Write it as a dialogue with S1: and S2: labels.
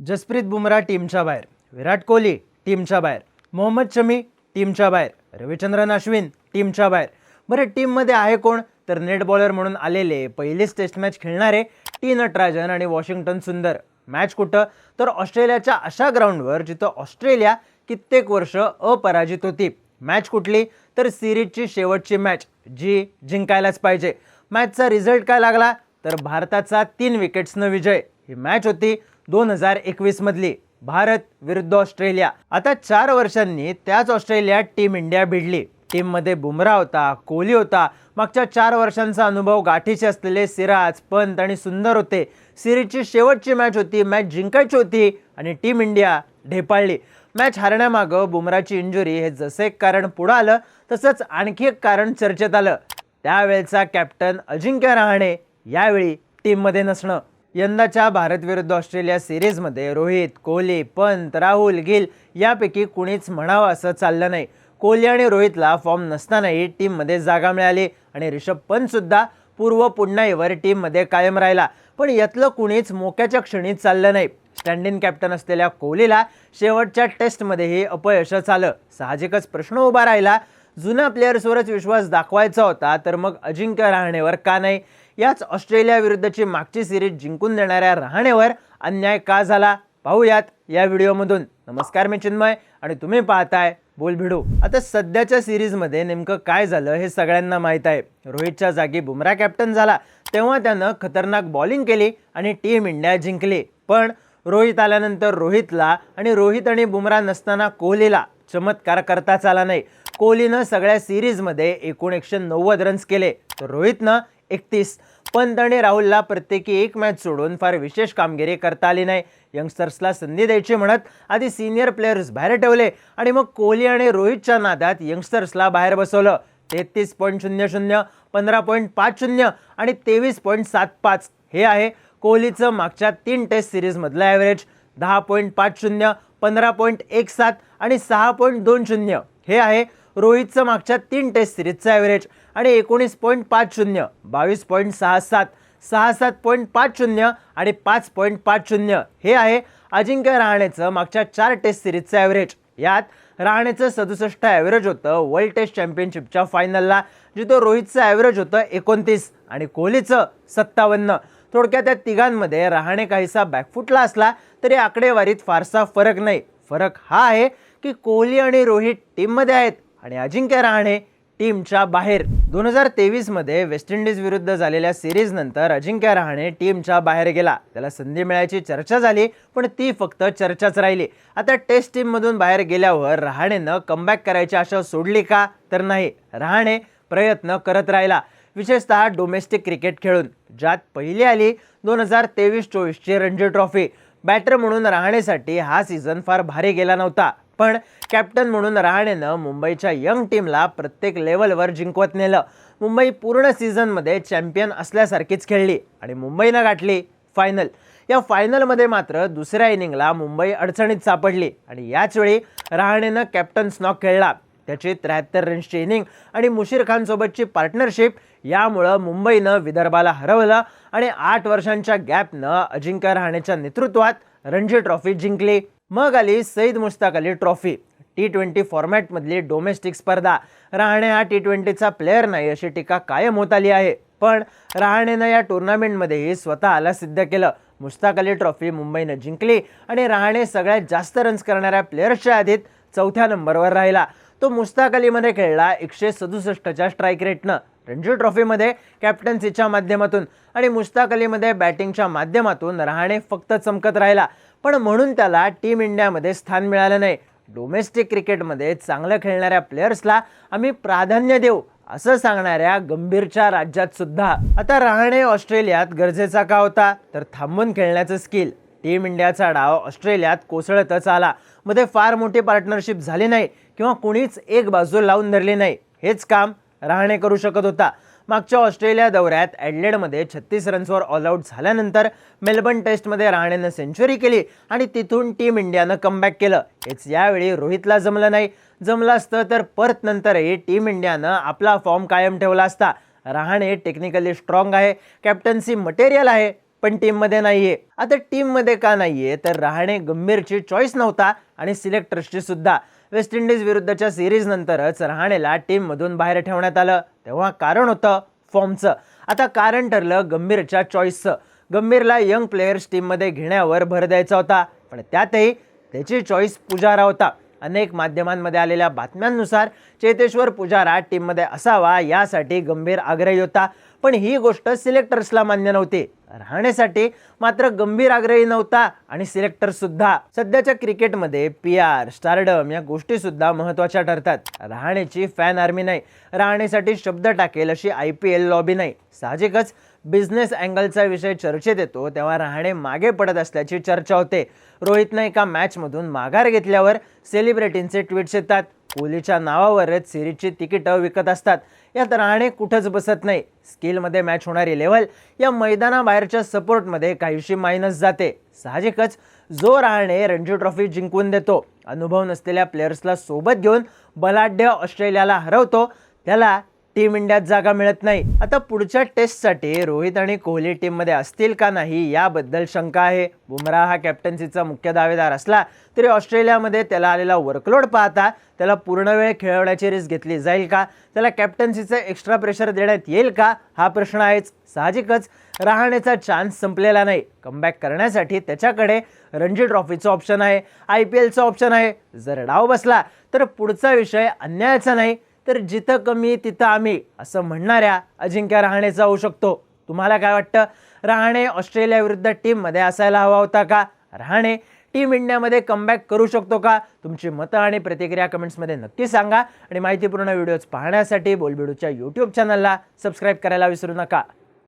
S1: जसप्रीत बुमराह टीमच्या बाहेर विराट कोहली टीमच्या बाहेर मोहम्मद शमी टीमच्या बाहेर रविचंद्रन अश्विन टीमच्या बाहेर. बरं टीममध्ये आहे कोण? तर नेट बॉलर म्हणून आलेले पहिलीच टेस्ट मॅच खेळणारे टी नटराजन आणि वॉशिंग्टन सुंदर. मॅच कुठं? तर ऑस्ट्रेलियाच्या अशा ग्राउंडवर जिथं ऑस्ट्रेलिया कित्येक वर्ष अपराजित होती. मॅच कुठली? तर सिरीजची शेवटची मॅच जी जिंकायलाच पाहिजे. मॅचचा रिझल्ट काय लागला? तर भारताचा तीन विकेट्सनं विजय. ही मॅच होती दोन हजार एकवीस मधली भारत विरुद्ध ऑस्ट्रेलिया. आता चार वर्षांनी त्याच ऑस्ट्रेलियात टीम इंडिया भिडली. टीममध्ये बुमरा होता कोहली होता. मागच्या चार वर्षांचा अनुभव गाठीचे असलेले सिराज पंत आणि सुंदर होते. सिरीजची शेवटची मॅच होती मॅच जिंकायची होती आणि टीम इंडिया ढेपाळली. मॅच हारण्यामागं बुमराची इंजुरी हे जसे एक कारण पुढं आलं तसंच आणखी एक कारण चर्चेत आलं. त्यावेळचा कॅप्टन अजिंक्य रहाणे यावेळी टीममध्ये नसणं. यंदाच्या भारत विरुद्ध ऑस्ट्रेलिया सिरीजमध्ये रोहित कोहली पंत राहुल गिल यापैकी कुणीच म्हणावं असं चाललं नाही. कोहली आणि रोहितला फॉर्म नसतानाही टीममध्ये जागा मिळाली आणि रिषभ पंतसुद्धा पूर्व पुन्हाईवर टीममध्ये कायम राहिला. पण यातलं कुणीच मोक्याच्या क्षणी चाललं नाही. स्टँड इन कॅप्टन असलेल्या कोहलीला शेवटच्या टेस्टमध्येही अपयशच आलं. साहजिकच प्रश्न उभा राहिला. जुन्या प्लेयर्सवरच विश्वास दाखवायचा होता तर मग अजिंक्य रहाणेवर का नाही? याच ऑस्ट्रेलियाविरुद्धची मागची सिरीज जिंकून देणाऱ्या रहाणेवर अन्याय का झाला? पाहूयात या व्हिडिओमधून. नमस्कार मी चिन्मय आणि तुम्ही पाहताय बोल भिडू आता सध्याच्या सिरीजमध्ये नेमकं काय झालं हे सगळ्यांना माहीत आहे. रोहितच्या जागी बुमरा कॅप्टन झाला तेव्हा त्यानं खतरनाक बॉलिंग केली आणि टीम इंडिया जिंकली. पण रोहित आल्यानंतर रोहितला आणि रोहित आणि बुमरा नसताना कोहलीला चमत्कार करताच आला नाही. कोहलीनं सगळ्या सिरीजमध्ये एकूण एकशे नव्वद रन्स केले. तर रोहितनं एकतीस. पंत आणि राहुलला प्रत्येकी एक मॅच सोडून फार विशेष कामगिरी करता आली नाही. यंगस्टर्सला संधी द्यायची म्हणत आधी सिनियर प्लेयर्स बाहेर ठेवले आणि मग कोहली आणि रोहितच्या नादात यंगस्टर्सला बाहेर बसवलं. तेहतीस पॉईंट शून्य शून्य पंधरा पॉईंट पाच शून्य आणि तेवीस पॉईंट सात पाच हे आहे कोहलीचं मागच्या तीन टेस्ट सिरीजमधलं ॲव्हरेज दहा पॉईंट पाच शून्य पंधरा पॉईंट एक सात आणि सहा पॉईंट दोन शून्य हे आहे रोहितचं मागच्या तीन टेस्ट सिरीजचं ॲव्हरेज आणि एकोणीस पॉईंट पाच शून्य बावीस पॉईंट सहा सात सहा सात पॉईंट पाच शून्य आणि पाच पॉईंट पाच शून्य हे आहे अजिंक्य रहाणेचं मागच्या चार टेस्ट सिरीजचं ॲव्हरेज यात रहाणेचं सदुसष्ट ॲव्हरेज होतं वर्ल्ड टेस्ट चॅम्पियनशिपच्या फायनलला जिथं रोहितचं ॲव्हरेज होतं एकोणतीस आणि कोहलीचं सत्तावन्न. थोडक्यात त्या तिघांमध्ये रहाणे काहीसा बॅकफुटला असला तरी आकडेवारीत फारसा फरक नाही. फरक हा आहे की कोहली आणि रोहित टीममध्ये आहेत. आणि अजिंक्य रहाणे टीमच्या बाहेर. दोन हजार तेवीसमध्ये वेस्ट इंडिज विरुद्ध झालेल्या सिरीजनंतर अजिंक्य रहाणे टीमच्या बाहेर गेला. त्याला संधी मिळायची चर्चा झाली पण ती फक्त चर्चाच राहिली. आता टेस्ट टीममधून बाहेर गेल्यावर रहाणेनं कमबॅक करायची आशा सोडली का तर नाही. रहाणे प्रयत्न करत राहिला विशेषतः डोमेस्टिक क्रिकेट खेळून ज्यात पहिली आली दोन हजार तेवीस चोवीसची रणजी ट्रॉफी. बॅटर म्हणून राहण्यासाठी हा सीझन फार भारी गेला नव्हता. पण कॅप्टन म्हणून रहाणेनं मुंबईच्या यंग टीमला प्रत्येक लेवलवर जिंकवत नेलं. मुंबई पूर्ण सीझनमध्ये चॅम्पियन असल्यासारखीच खेळली आणि मुंबईनं गाठली फायनल या फायनलमध्ये मात्र दुसऱ्या इनिंगला मुंबई अडचणीत सापडली आणि याचवेळी रहाणेनं कॅप्टन स्नॉक खेळला. त्याची त्र्याहत्तर रन्सची इनिंग आणि मुशीर खानसोबतची पार्टनरशिप यामुळं मुंबईनं विदर्भाला हरवलं आणि आठ वर्षांच्या गॅपनं अजिंक्य रहाणेच्या नेतृत्वात रणजी ट्रॉफी जिंकली. मग आली Syed Mushtaq Ali trophy. T twenty फॉर्मॅटमधली domestic स्पर्धा. रहाणे हा टी ट्वेंटीचा प्लेअर नाही अशी टीका कायम होत आली आहे. पण रहाणेनं या टुर्नामेंटमध्येही स्वतःला सिद्ध केलं. मुश्ताक अली ट्रॉफी मुंबईनं जिंकली आणि रहाणे सगळ्यात जास्त रन्स करणाऱ्या प्लेयर्सच्या यादीत चौथ्या नंबरवर राहिला. तो मुश्ताक अलीमध्ये खेळला एकशे सदुसष्टच्या स्ट्राईक रेटनं रणजी ट्रॉफीमध्ये कॅप्टन्सीच्या माध्यमातून आणि मुश्ताक अलीमध्ये बॅटिंगच्या माध्यमातून रहाणे फक्त चमकत राहिला. पण म्हणून त्याला टीम इंडियामध्ये स्थान मिळालं नाही. डोमेस्टिक क्रिकेटमध्ये चांगलं खेळणाऱ्या प्लेयर्सला आम्ही प्राधान्य देऊ असं सांगणाऱ्या गंभीरच्या राज्यात सुद्धा. आता राहणे ऑस्ट्रेलियात गरजेचा का होता? तर थांबून खेळण्याचं स्किल. टीम इंडियाचा डाव ऑस्ट्रेलियात कोसळतच आला. मध्ये फार मोठी पार्टनरशिप झाली नाही किंवा कुणीच एक बाजू लावून धरली नाही. हेच काम राहणे करू शकत होता. मागच्या ऑस्ट्रेलिया दौऱ्यात ॲडलेडमध्ये छत्तीस रन्सवर ऑल आऊट झाल्यानंतर मेलबर्न टेस्टमध्ये राणेनं सेंचुरी केली आणि तिथून टीम इंडियानं कमबॅक केलं. हेच यावेळी रोहितला जमलं नाही. जमलं असतं तर परत नंतरही टीम इंडियानं आपला फॉर्म कायम ठेवला असता. रहाणे टेक्निकली स्ट्रॉंग आहे. कॅप्टन्सी मटेरियल आहे पण टीममध्ये नाही आहे आता टीममध्ये का नाही आहे तर रहाणे गंभीरची चॉईस नव्हता आणि सिलेक्टर्सची सुद्धा. वेस्ट इंडिज विरुद्धच्या सिरीजनंतरच रहाणेला टीममधून बाहेर ठेवण्यात आलं. तेव्हा कारण होतं फॉर्मचं आता कारण ठरलं गंभीरच्या चॉईसचं गंभीरला यंग प्लेयर्स टीममध्ये घेण्यावर भर द्यायचा होता. पण त्यातही त्याची चॉईस पुजारा होता. अनेक माध्यमांमध्ये आलेल्या बातम्यांनुसार चेतेश्वर पुजारा टीममध्ये असावा यासाठी गंभीर आग्रही होता. पण ही गोष्ट सिलेक्टर्सला मान्य नव्हती. राहण्यासाठी मात्र गंभीर आग्रही नव्हता आणि सिलेक्टर सुद्धा. सध्याच्या क्रिकेटमध्ये पी आर स्टारडम या गोष्टी सुद्धा महत्त्वाच्या ठरतात. राहण्याची फॅन आर्मी नाही. राहण्यासाठी शब्द टाकेल अशी आय पी एल लॉबी नाही. साहजिकच बिझनेस अँगलचा विषय चर्चेत येतो तेव्हा राहणे मागे पडत असल्याची चर्चा होते. रोहितनं एका मॅचमधून माघार घेतल्यावर सेलिब्रिटींचे ट्विट्स येतात. कोहलीच्या नावावरच सिरीजची तिकीटं विकत असतात. यात राहणे कुठंच बसत नाही. स्किलमध्ये मॅच होणारी लेवल या मैदानाबाहेरच्या सपोर्टमध्ये काहीशी मायनस जाते. साहजिकच जो राहणे रणजी ट्रॉफी जिंकून देतो अनुभव नसलेल्या प्लेयर्सला सोबत घेऊन बलाढ्य ऑस्ट्रेलियाला हरवतो त्याला टीम इंडियात जागा मिळत नाही. आता पुढच्या टेस्टसाठी रोहित आणि कोहली टीममध्ये असतील का नाही याबद्दल शंका आहे. बुमराह हा कॅप्टन्सीचा मुख्य दावेदार असला तरी ऑस्ट्रेलियामध्ये त्याला आलेला वर्कलोड पाहता त्याला पूर्ण वेळ खेळवण्याची रिस्क घेतली जाईल का? त्याला कॅप्टन्सीचं एक्स्ट्रा प्रेशर देण्यात येईल का? हा प्रश्न आहेच. साहजिकच राहण्याचा चान्स संपलेला नाही. कमबॅक करण्यासाठी त्याच्याकडे रणजी ट्रॉफीचं ऑप्शन आहे. आय पी एलचं ऑप्शन आहे. जर डाव बसला तर पुढचा विषय अन्यायाचा नाही. तर जिथं कमी तिथं आम्ही असं म्हणणाऱ्या अजिंक्य रहाणेचा होऊ शकतो. तुम्हाला काय वाटतं? रहाणे ऑस्ट्रेलियाविरुद्ध टीममध्ये असायला हवा होता का? रहाणे टीम इंडियामध्ये कमबॅक करू शकतो का? तुमची मतं आणि प्रतिक्रिया कमेंट्समध्ये नक्की सांगा. आणि माहितीपूर्ण व्हिडिओज पाहण्यासाठी बोलबिडूच्या यूट्यूब चॅनलला सबस्क्राईब करायला विसरू नका.